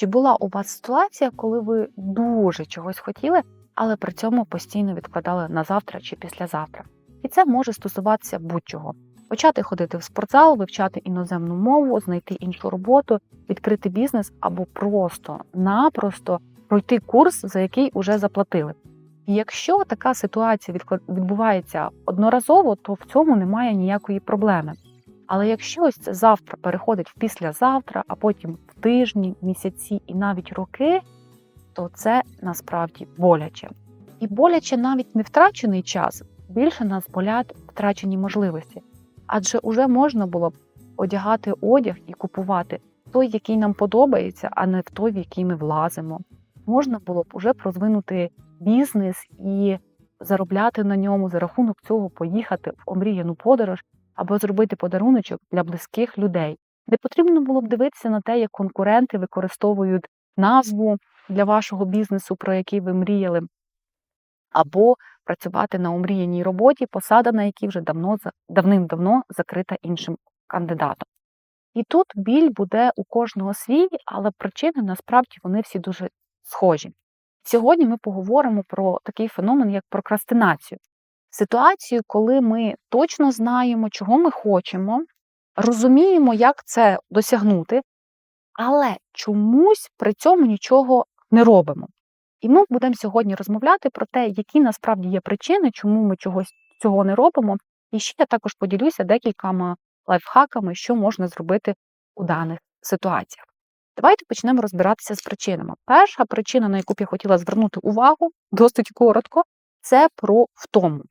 Чи була у вас ситуація, коли ви дуже чогось хотіли, але при цьому постійно відкладали на завтра чи післязавтра? І це може стосуватися будь-чого. Почати ходити в спортзал, вивчати іноземну мову, знайти іншу роботу, відкрити бізнес або просто-напросто пройти курс, за який уже заплатили. І якщо така ситуація відбувається одноразово, то в цьому немає ніякої проблеми. Але якщо ось це завтра переходить в післязавтра, а потім в тижні, місяці і навіть роки, то це насправді боляче. І боляче навіть не втрачений час, більше нас болять втрачені можливості. Адже уже можна було б одягати одяг і купувати той, який нам подобається, а не в той, в який ми влазимо. Можна було б уже розвинути бізнес і заробляти на ньому за рахунок цього поїхати в омріяну подорож або зробити подаруночок для близьких людей. Не потрібно було б дивитися на те, як конкуренти використовують назву для вашого бізнесу, про який ви мріяли, або працювати на омріяній роботі, посада на якій вже давно давним-давно закрита іншим кандидатом. І тут біль буде у кожного свій, але причини насправді вони всі дуже схожі. Сьогодні ми поговоримо про такий феномен, як прокрастинацію. Ситуацію, коли ми точно знаємо, чого ми хочемо, розуміємо, як це досягнути, але чомусь при цьому нічого не робимо. І ми будемо сьогодні розмовляти про те, які насправді є причини, чому ми чогось цього не робимо. І ще я також поділюся декількома лайфхаками, що можна зробити у даних ситуаціях. Давайте почнемо розбиратися з причинами. Перша причина, на яку б я хотіла звернути увагу, досить коротко, це про втому.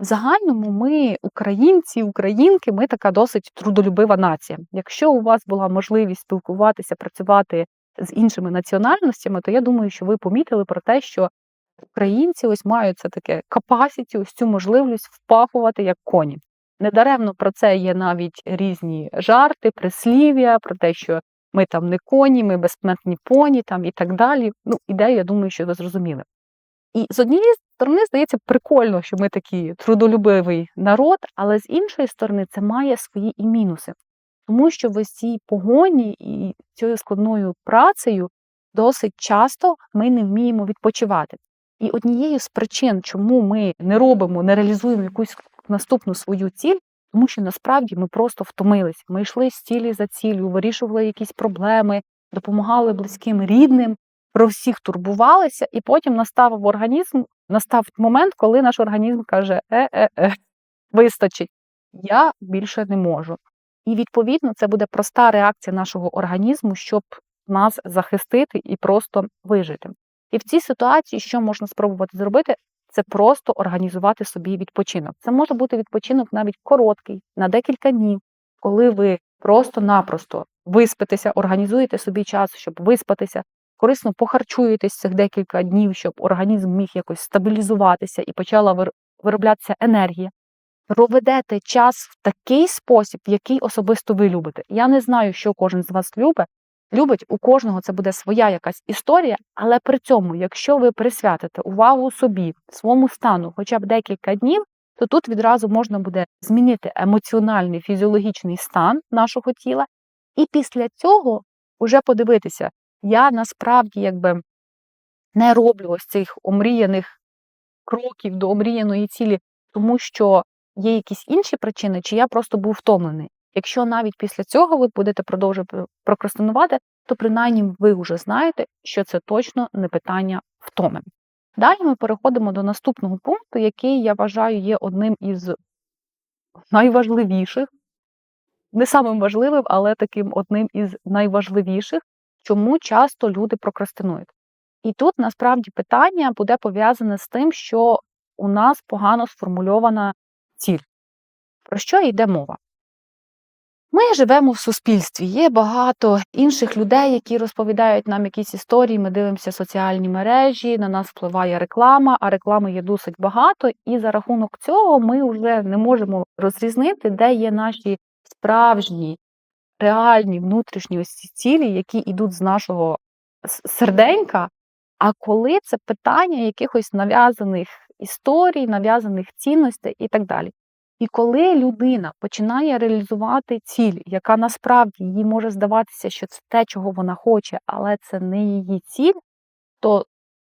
В загальному ми, українці, українки, ми така досить трудолюбива нація. Якщо у вас була можливість спілкуватися, працювати з іншими національностями, то я думаю, що ви помітили про те, що українці ось мають це таке capacity, ось цю можливість впахувати як коні. Недаремно про це є навіть різні жарти, прислів'я, про те, що ми там не коні, ми безсмертні поні там і так далі. Ну, ідею, я думаю, що ви зрозуміли. І з однієї сторони, здається, прикольно, що ми такий трудолюбивий народ, але з іншої сторони, це має свої і мінуси. Тому що в цій погоні і цією складною працею досить часто ми не вміємо відпочивати. І однією з причин, чому ми не робимо, не реалізуємо якусь наступну свою ціль, тому що насправді ми просто втомились. Ми йшли з цілі за ціллю, вирішували якісь проблеми, допомагали близьким рідним, про всіх турбувалися, і потім настав організм, настав момент, коли наш організм каже: е-е-е, вистачить, я більше не можу. І відповідно це буде проста реакція нашого організму, щоб нас захистити і просто вижити. І в цій ситуації, що можна спробувати зробити, це просто організувати собі відпочинок. Це може бути відпочинок навіть короткий, на декілька днів, коли ви просто-напросто виспитеся, організуєте собі час, щоб виспатися, корисно похарчуєтесь цих декілька днів, щоб організм міг якось стабілізуватися і почала вироблятися енергія. Проведете час в такий спосіб, який особисто ви любите. Я не знаю, що кожен з вас любить. Любить, у кожного це буде своя якась історія, але при цьому, якщо ви присвятите увагу собі, своєму стану хоча б декілька днів, то тут відразу можна буде змінити емоціональний фізіологічний стан нашого тіла, і після цього вже подивитися, я насправді якби не роблю ось цих омріяних кроків до омріяної цілі, тому що є якісь інші причини, чи я просто був втомлений. Якщо навіть після цього ви будете продовжувати прокрастинувати, то принаймні ви вже знаєте, що це точно не питання втоми. Далі ми переходимо до наступного пункту, який я вважаю є одним із найважливіших, не самим важливим, але таким одним із найважливіших, чому часто люди прокрастинують. І тут насправді питання буде пов'язане з тим, що у нас погано сформульована ціль. Про що йде мова? Ми живемо в суспільстві. Є багато інших людей, які розповідають нам якісь історії. Ми дивимося соціальні мережі, на нас впливає реклама, а реклами є досить багато. І за рахунок цього ми вже не можемо розрізнити, де є наші справжні, реальні внутрішні ось ці цілі, які йдуть з нашого серденька. А коли це питання якихось нав'язаних історій, нав'язаних цінностей і так далі. І коли людина починає реалізувати ціль, яка насправді їй може здаватися, що це те, чого вона хоче, але це не її ціль, то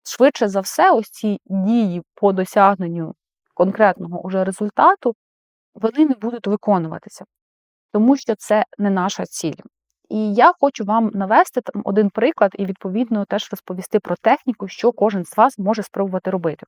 швидше за все, ось ці дії по досягненню конкретного уже результату, вони не будуть виконуватися, тому що це не наша ціль. І я хочу вам навести там один приклад і відповідно теж розповісти про техніку, що кожен з вас може спробувати робити.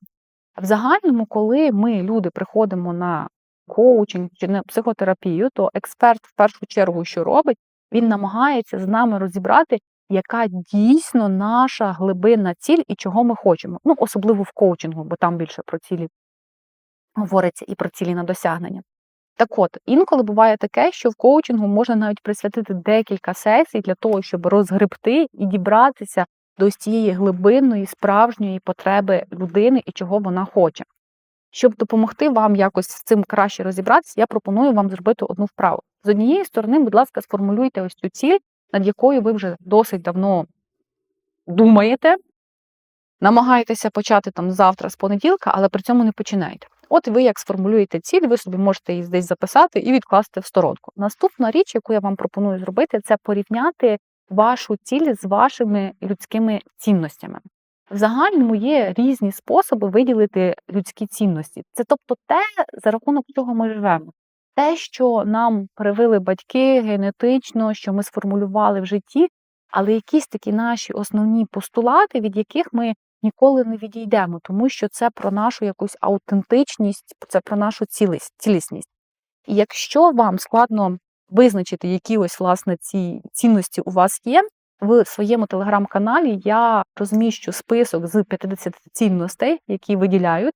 В загальному, коли ми, люди, приходимо на коучинг чи на психотерапію, то експерт в першу чергу, що робить, він намагається з нами розібрати, яка дійсно наша глибинна ціль і чого ми хочемо. Ну, особливо в коучингу, бо там більше про цілі говориться і про цілі на досягнення. Так от, інколи буває таке, що в коучингу можна навіть присвятити декілька сесій для того, щоб розгребти і дібратися до цієї глибинної справжньої потреби людини і чого вона хоче. Щоб допомогти вам якось з цим краще розібратися, я пропоную вам зробити одну вправу. З однієї сторони, будь ласка, сформулюйте ось цю ціль, над якою ви вже досить давно думаєте, намагаєтеся почати там завтра з понеділка, але при цьому не починаєте. От ви як сформулюєте ціль, ви собі можете її десь записати і відкласти в сторонку. Наступна річ, яку я вам пропоную зробити, це порівняти вашу ціль з вашими людськими цінностями. В загальному є різні способи виділити людські цінності. Це тобто те, за рахунок чого ми живемо. Те, що нам привили батьки генетично, що ми сформулювали в житті, але якісь такі наші основні постулати, від яких ми ніколи не відійдемо, тому що це про нашу якусь аутентичність, це про нашу цілість, цілісність. І якщо вам складно визначити, які ось власне ці цінності у вас є, в своєму телеграм-каналі я розміщу список з 50 цінностей, які виділяють,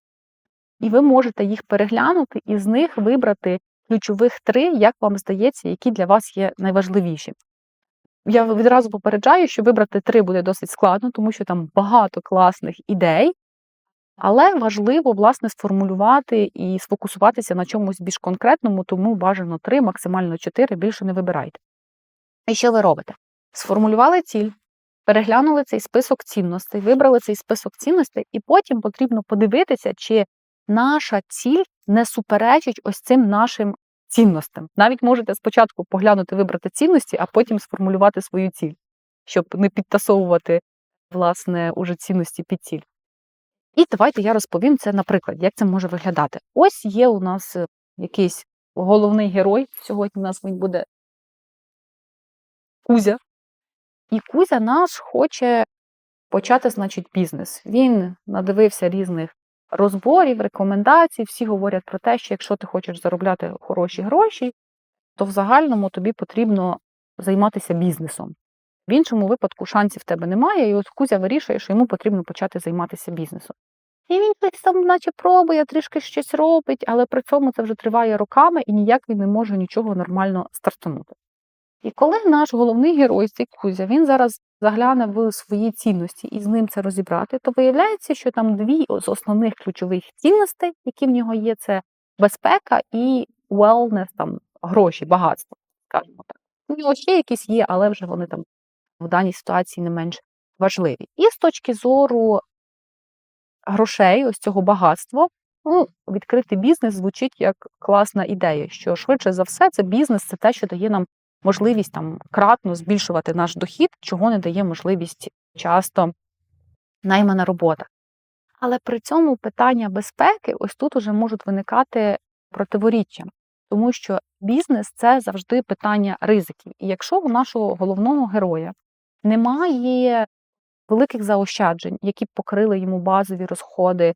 і ви можете їх переглянути і з них вибрати ключових три, як вам здається, які для вас є найважливіші. Я відразу попереджаю, що вибрати три буде досить складно, тому що там багато класних ідей, але важливо, власне, сформулювати і сфокусуватися на чомусь більш конкретному, тому бажано три, максимально чотири, більше не вибирайте. І що ви робите? Сформулювали ціль, переглянули цей список цінностей, вибрали цей список цінностей, і потім потрібно подивитися, чи наша ціль не суперечить ось цим нашим цінностям. Навіть можете спочатку поглянути, вибрати цінності, а потім сформулювати свою ціль, щоб не підтасовувати власне уже цінності під ціль. І давайте я розповім це наприклад, як це може виглядати. Ось є у нас е, якийсь головний герой. Сьогодні у нас він буде Кузя. І Кузя наш хоче почати, значить, бізнес. Він надивився різних розборів, рекомендацій. Всі говорять про те, що якщо ти хочеш заробляти хороші гроші, то в загальному тобі потрібно займатися бізнесом. В іншому випадку шансів в тебе немає, і от Кузя вирішує, що йому потрібно почати займатися бізнесом. І він там, наче пробує, трішки щось робить, але при цьому це вже триває роками і ніяк він не може нічого нормально стартанути. І коли наш головний герой, цей Кузя, він зараз загляне в свої цінності і з ним це розібрати, то виявляється, що там дві з основних ключових цінностей, які в нього є, це безпека і wellness, там гроші, багатство, скажімо так. У нього ще якісь є, але вже вони там в даній ситуації не менш важливі. І з точки зору грошей, ось цього багатства, ну, відкрити бізнес звучить як класна ідея, що швидше за все, це бізнес, це те, що дає нам можливість там кратно збільшувати наш дохід, чого не дає можливість часто наймана робота. Але при цьому питання безпеки ось тут уже можуть виникати противоріччя, тому що бізнес це завжди питання ризиків. І якщо у нашого головного героя немає великих заощаджень, які б покрили йому базові розходи,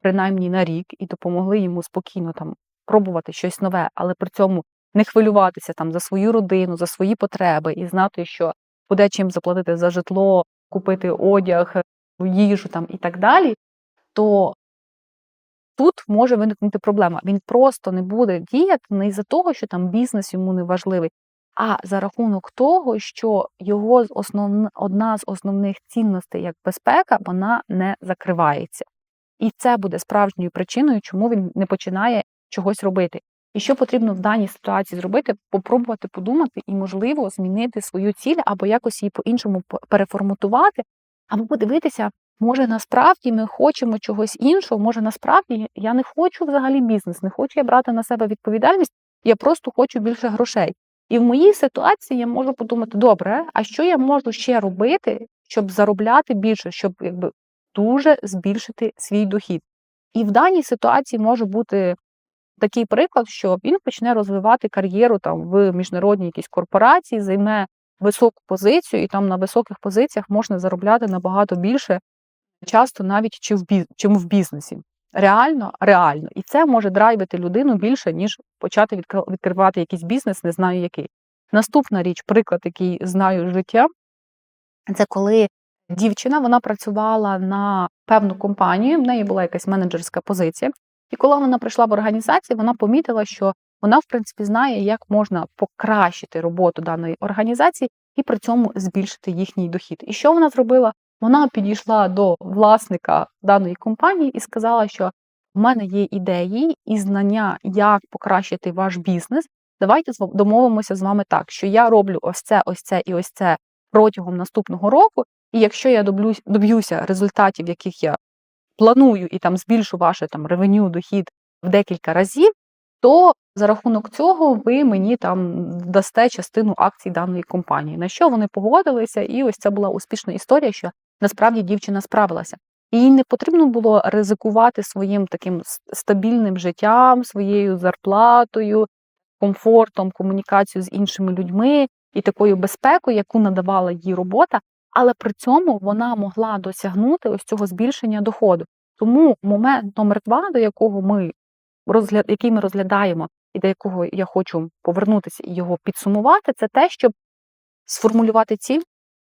принаймні на рік, і допомогли йому спокійно там пробувати щось нове, але при цьому не хвилюватися там за свою родину, за свої потреби і знати, що буде чим заплатити за житло, купити одяг, їжу там і так далі, то тут може виникнути проблема. Він просто не буде діяти не із-за того, що там бізнес йому не важливий, а за рахунок того, що його основна, одна з основних цінностей як безпека, вона не закривається. І це буде справжньою причиною, чому він не починає чогось робити. І що потрібно в даній ситуації зробити, попробувати подумати і, можливо, змінити свою ціль або якось її по-іншому переформатувати, або подивитися, Може, насправді ми хочемо чогось іншого, може, насправді я не хочу взагалі бізнес, не хочу я брати на себе відповідальність, я просто хочу більше грошей. І в моїй ситуації я можу подумати: добре, а що я можу ще робити, щоб заробляти більше, щоб якби дуже збільшити свій дохід. І в даній ситуації може бути такий приклад, що він почне розвивати кар'єру там в міжнародній якійсь корпорації, займе високу позицію, і там на високих позиціях можна заробляти набагато більше, часто навіть чи в біз... чим в бізнесі. Реально, реально. І це може драйвити людину більше, ніж почати відкр- відкривати якийсь бізнес, не знаю який. Наступна річ, приклад, який знаю життя, це коли дівчина вона працювала на певну компанію, в неї була якась менеджерська позиція. І коли вона прийшла в організацію, вона помітила, що вона, в принципі, знає, як можна покращити роботу даної організації і при цьому збільшити їхній дохід. І що вона зробила? Вона підійшла до власника даної компанії і сказала, що в мене є ідеї і знання, як покращити ваш бізнес. Давайте домовимося з вами так, що я роблю ось це, ось це і ось це протягом наступного року. І якщо я доб'юся результатів, яких я планую, і там збільшу ваше там ревеню, дохід в декілька разів, то за рахунок цього ви мені там дасте частину акцій даної компанії. На що вони погодилися, і ось це була успішна історія, що насправді дівчина справилася. Їй не потрібно було ризикувати своїм таким стабільним життям, своєю зарплатою, комфортом, комунікацією з іншими людьми і такою безпекою, яку надавала їй робота, але при цьому вона могла досягнути ось цього збільшення доходу. Тому момент номер два, до якого ми розгляд, який ми розглядаємо, і до якого я хочу повернутися і його підсумувати, це те, щоб сформулювати ціль,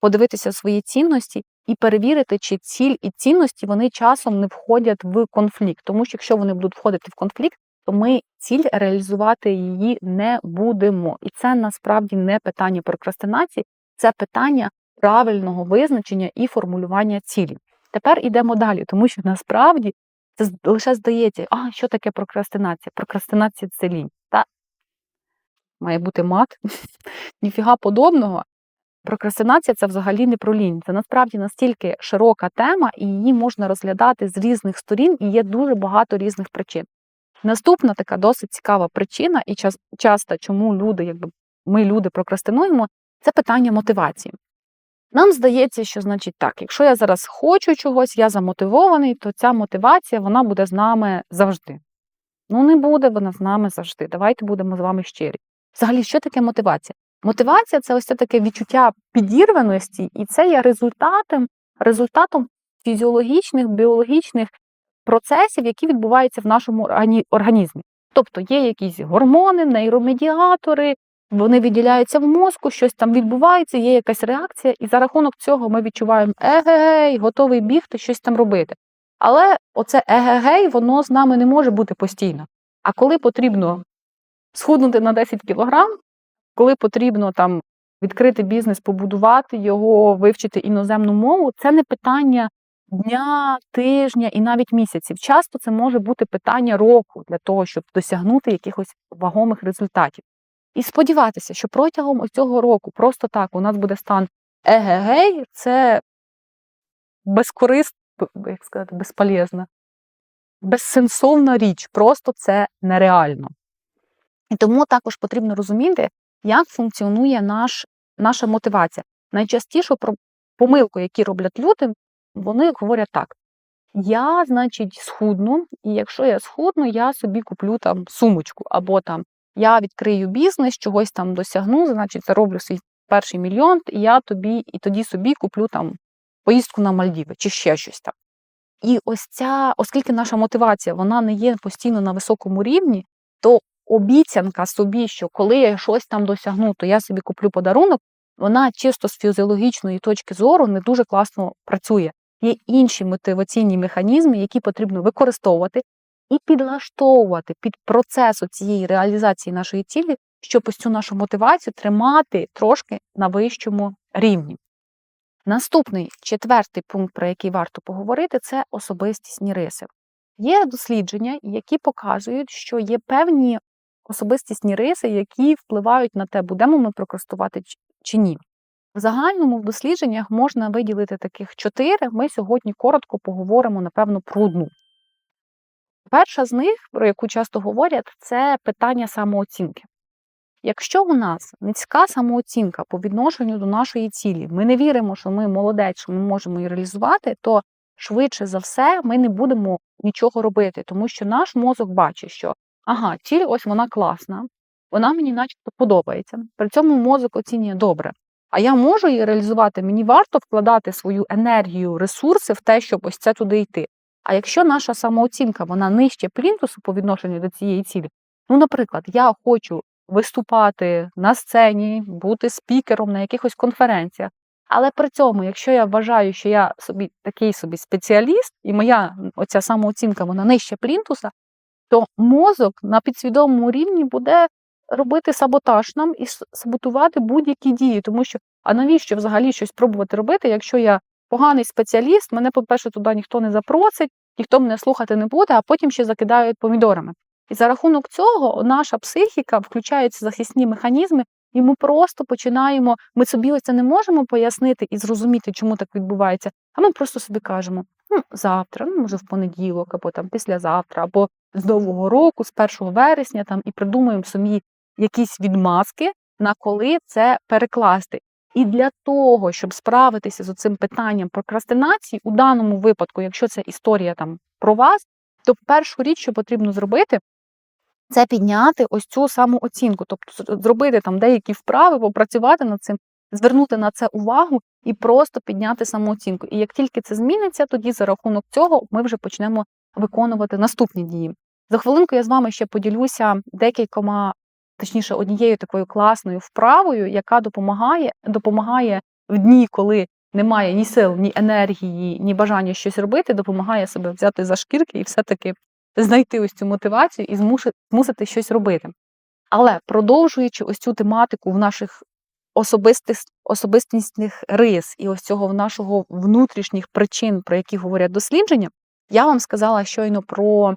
подивитися свої цінності і перевірити, чи ціль і цінності вони часом не входять в конфлікт. Тому що якщо вони будуть входити в конфлікт, то ми ціль реалізувати її не будемо. І це насправді не питання прокрастинації, це питання правильного визначення і формулювання цілі. Тепер ідемо далі, тому що насправді це лише здається, а що таке прокрастинація? Прокрастинація це лінь. Та має бути мат. Ніфіга подобного. Прокрастинація це взагалі не про лінь. Це насправді настільки широка тема, і її можна розглядати з різних сторін, і є дуже багато різних причин. Наступна така досить цікава причина, і час, часто чому люди, якби ми люди прокрастинуємо, це питання мотивації. Нам здається, що значить так, якщо я зараз хочу чогось, я замотивований, то ця мотивація вона буде з нами завжди. Ну, не буде вона з нами завжди. Давайте будемо з вами щирі. Взагалі, що таке мотивація? Мотивація це ось таке відчуття підірваності, і це є результатом, результатом фізіологічних, біологічних процесів, які відбуваються в нашому організмі. Тобто є якісь гормони, нейромедіатори, вони виділяються в мозку, щось там відбувається, є якась реакція, і за рахунок цього ми відчуваємо егегей, готовий бігти, щось там робити. Але оце егегей, воно з нами не може бути постійно. А коли потрібно схуднути на 10 кілограм, коли потрібно там відкрити бізнес, побудувати його, вивчити іноземну мову, це не питання дня, тижня і навіть місяців. Часто це може бути питання року для того, щоб досягнути якихось вагомих результатів. І сподіватися, що протягом цього року просто так у нас буде стан егегей, це безкорист, як сказати, безполезна, безсенсовна річ, просто це нереально. І тому також потрібно розуміти, як функціонує наш, наша мотивація. Найчастішу про помилку, які роблять люди, вони говорять так: я, значить, схудну, і якщо я схудну, я собі куплю там сумочку, або там я відкрию бізнес, чогось там досягну, значить, зароблю свій перший мільйон, і я тобі, і тоді собі куплю там поїздку на Мальдіви чи ще щось там. І ось ця, оскільки наша мотивація вона не є постійно на високому рівні, то обіцянка собі, що коли я щось там досягну, то я собі куплю подарунок, вона чисто з фізіологічної точки зору не дуже класно працює. Є інші мотиваційні механізми, які потрібно використовувати і підлаштовувати під процес цієї реалізації нашої цілі, щоб ось цю нашу мотивацію тримати трошки на вищому рівні. Наступний четвертий пункт, про який варто поговорити, це особистісні риси. Є дослідження, які показують, що є певні особистісні риси, які впливають на те, будемо ми прокрастувати чи ні. В загальному в дослідженнях можна виділити таких чотири. Ми сьогодні коротко поговоримо, напевно, про одну. Перша з них, про яку часто говорять, це питання самооцінки. Якщо у нас низька самооцінка по відношенню до нашої цілі, ми не віримо, що ми молодець, що ми можемо її реалізувати, то швидше за все ми не будемо нічого робити, тому що наш мозок бачить, що ага, ціль ось вона класна, вона мені начебто подобається. При цьому мозок оцінює добре. А я можу її реалізувати, мені варто вкладати свою енергію, ресурси в те, щоб ось це туди йти. А якщо наша самооцінка вона нижче плінтусу по відношенню до цієї цілі, ну, наприклад, я хочу виступати на сцені, бути спікером на якихось конференціях. Але при цьому, якщо я вважаю, що я собі такий собі спеціаліст, і моя оця самооцінка вона нижче плінтуса, то мозок на підсвідомому рівні буде робити саботаж нам і саботувати будь-які дії, тому що а навіщо взагалі щось пробувати робити, якщо я поганий спеціаліст, мене, по-перше, туди ніхто не запросить, ніхто мене слухати не буде, а потім ще закидають помідорами. І за рахунок цього наша психіка включаються захисні механізми, і ми просто починаємо, ми собі це не можемо пояснити і зрозуміти, чому так відбувається. А ми просто собі кажемо: ну, завтра, ну може в понеділок, або там післязавтра, або з нового року, з 1 вересня, там і придумуємо самі якісь відмазки, на коли це перекласти. І для того, щоб справитися з цим питанням прокрастинації, у даному випадку, якщо це історія там про вас, то першу річ, що потрібно зробити, це підняти ось цю саму оцінку, тобто зробити там деякі вправи, попрацювати над цим, звернути на це увагу і просто підняти самооцінку. І як тільки це зміниться, тоді за рахунок цього ми вже почнемо виконувати наступні дії. За хвилинку я з вами ще поділюся декількома, точніше, однією такою класною вправою, яка допомагає, допомагає в дні, коли немає ні сил, ні енергії, ні бажання щось робити, допомагає себе взяти за шкірки і все-таки знайти ось цю мотивацію і змусити щось робити. Але продовжуючи ось цю тематику в наших особистих, особистісних рис і ось цього нашого внутрішніх причин, про які говорять дослідження, я вам сказала щойно про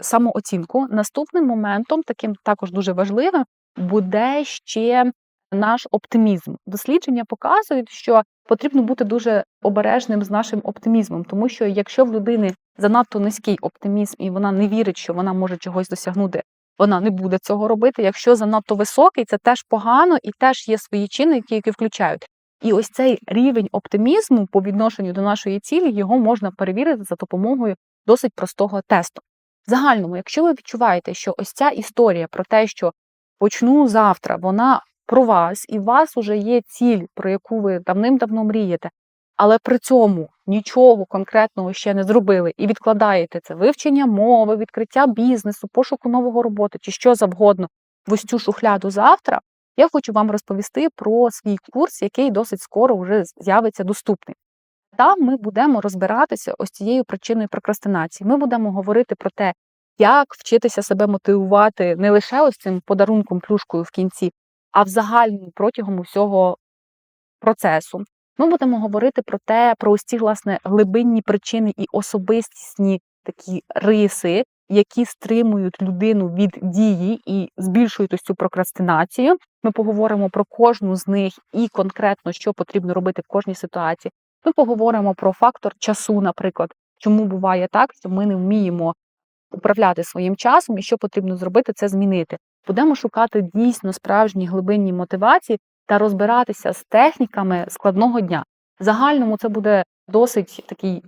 самооцінку. Наступним моментом, таким також дуже важливим, буде ще наш оптимізм. Дослідження показують, що потрібно бути дуже обережним з нашим оптимізмом, тому що якщо в людини занадто низький оптимізм і вона не вірить, що вона може чогось досягнути, вона не буде цього робити. Якщо занадто високий, це теж погано і теж є свої чинники, які включають. І ось цей рівень оптимізму по відношенню до нашої цілі його можна перевірити за допомогою досить простого тесту. В загальному, якщо ви відчуваєте, що ось ця історія про те, що почну завтра, вона про вас, і у вас вже є ціль, про яку ви давним-давно мрієте, але при цьому нічого конкретного ще не зробили, і відкладаєте це вивчення мови, відкриття бізнесу, пошуку нового роботи чи що завгодно в ось цю шухляду завтра, я хочу вам розповісти про свій курс, який досить скоро вже з'явиться доступний. Там ми будемо розбиратися ось цією причиною прокрастинації. Ми будемо говорити про те, як вчитися себе мотивувати не лише ось цим подарунком плюшкою в кінці, а в загальному протягом усього процесу. Ми будемо говорити про те, про ось ці власне глибинні причини і особистісні такі риси, які стримують людину від дії і збільшують ось цю прокрастинацію. Ми поговоримо про кожну з них і конкретно, що потрібно робити в кожній ситуації. Ми поговоримо про фактор часу, наприклад, чому буває так, що ми не вміємо управляти своїм часом, і що потрібно зробити, це змінити. Будемо шукати дійсно справжні глибинні мотивації та розбиратися з техніками складного дня. В загальному це буде досить такий,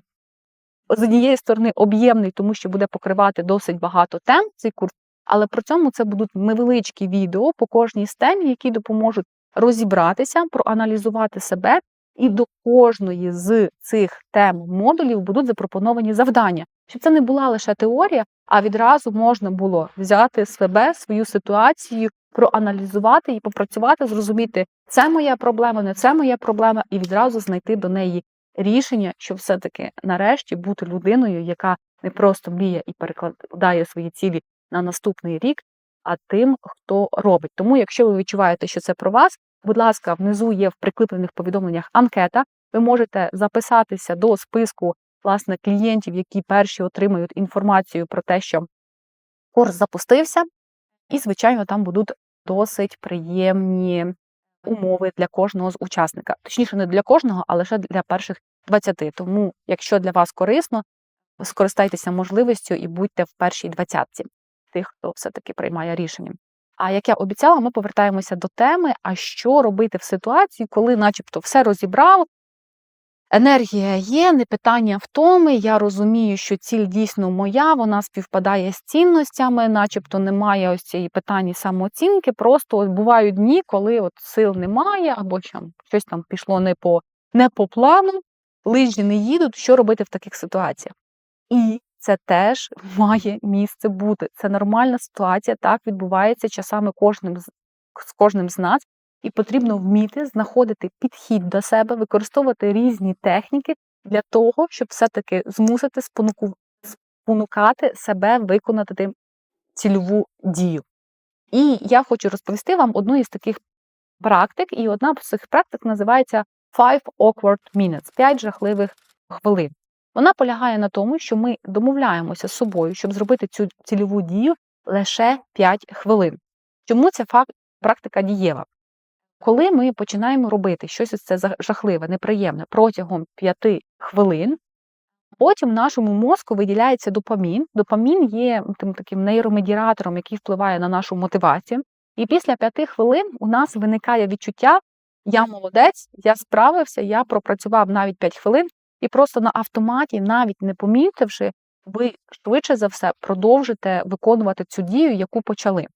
з однієї сторони, об'ємний, тому що буде покривати досить багато тем цей курс, але при цьому це будуть невеличкі відео по кожній з тем, які допоможуть розібратися, проаналізувати себе, і до кожної з цих тем модулів будуть запропоновані завдання, щоб це не була лише теорія, а відразу можна було взяти себе, свою ситуацію, проаналізувати і попрацювати, зрозуміти, це моя проблема, не це моя проблема, і відразу знайти до неї рішення, щоб все-таки нарешті бути людиною, яка не просто мріє і перекладає свої цілі на наступний рік, а тим, хто робить. Тому, якщо ви відчуваєте, що це про вас, будь ласка, внизу є в прикріплених повідомленнях анкета. Ви можете записатися до списку власне клієнтів, які перші отримають інформацію про те, що курс запустився, і, звичайно, там будуть досить приємні умови для кожного з учасника. Точніше, не для кожного, а лише для перших 20. Тому, якщо для вас корисно, скористайтеся можливістю і будьте в першій двадцятці тих, хто все-таки приймає рішення. А як я обіцяла, ми повертаємося до теми, а що робити в ситуації, коли, начебто, все розібрав, енергія є, не питання втоми. Я розумію, що ціль дійсно моя, вона співпадає з цінностями, начебто немає ось цієї питання самооцінки. Просто от бувають дні, коли от сил немає, або щось там пішло не по, не по плану, лижі не їдуть. Що робити в таких ситуаціях? І це теж має місце бути. Це нормальна ситуація, так відбувається часами кожним з кожним з нас, і потрібно вміти знаходити підхід до себе, використовувати різні техніки для того, щоб все-таки змусити спонукати себе виконати цільову дію. І я хочу розповісти вам одну із таких практик, і одна з цих практик називається Five Awkward Minutes 5 жахливих хвилин. Вона полягає на тому, що ми домовляємося з собою, щоб зробити цю цільову дію лише 5 хвилин. Чому ця факт, практика дієва? Коли ми починаємо робити щось ось це жахливе, неприємне протягом 5 хвилин, потім в нашому мозку виділяється допамін. Допамін є тим таким нейромедіатором, який впливає на нашу мотивацію. І після 5 хвилин у нас виникає відчуття: я молодець, я справився, я пропрацював навіть 5 хвилин, і просто на автоматі, навіть не помітивши, ви швидше за все продовжите виконувати цю дію, яку почали.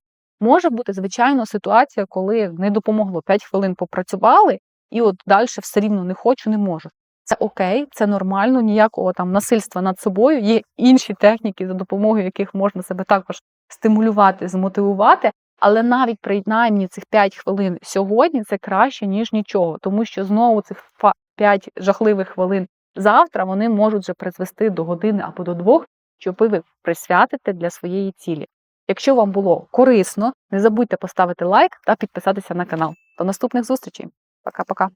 Може бути, звичайно, ситуація, коли не допомогло 5 хвилин попрацювали, і от далі все рівно не хочу, не можу. Це окей, це нормально, ніякого там насильства над собою. Є інші техніки, за допомогою яких можна себе також стимулювати, змотивувати. Але навіть принаймні цих 5 хвилин сьогодні це краще, ніж нічого, тому що знову цих 5 жахливих хвилин завтра вони можуть вже призвести до години або до двох, що ви присвятите для своєї цілі. Якщо вам було корисно, не забудьте поставити лайк та підписатися на канал. До наступних зустрічей. Пока-пока.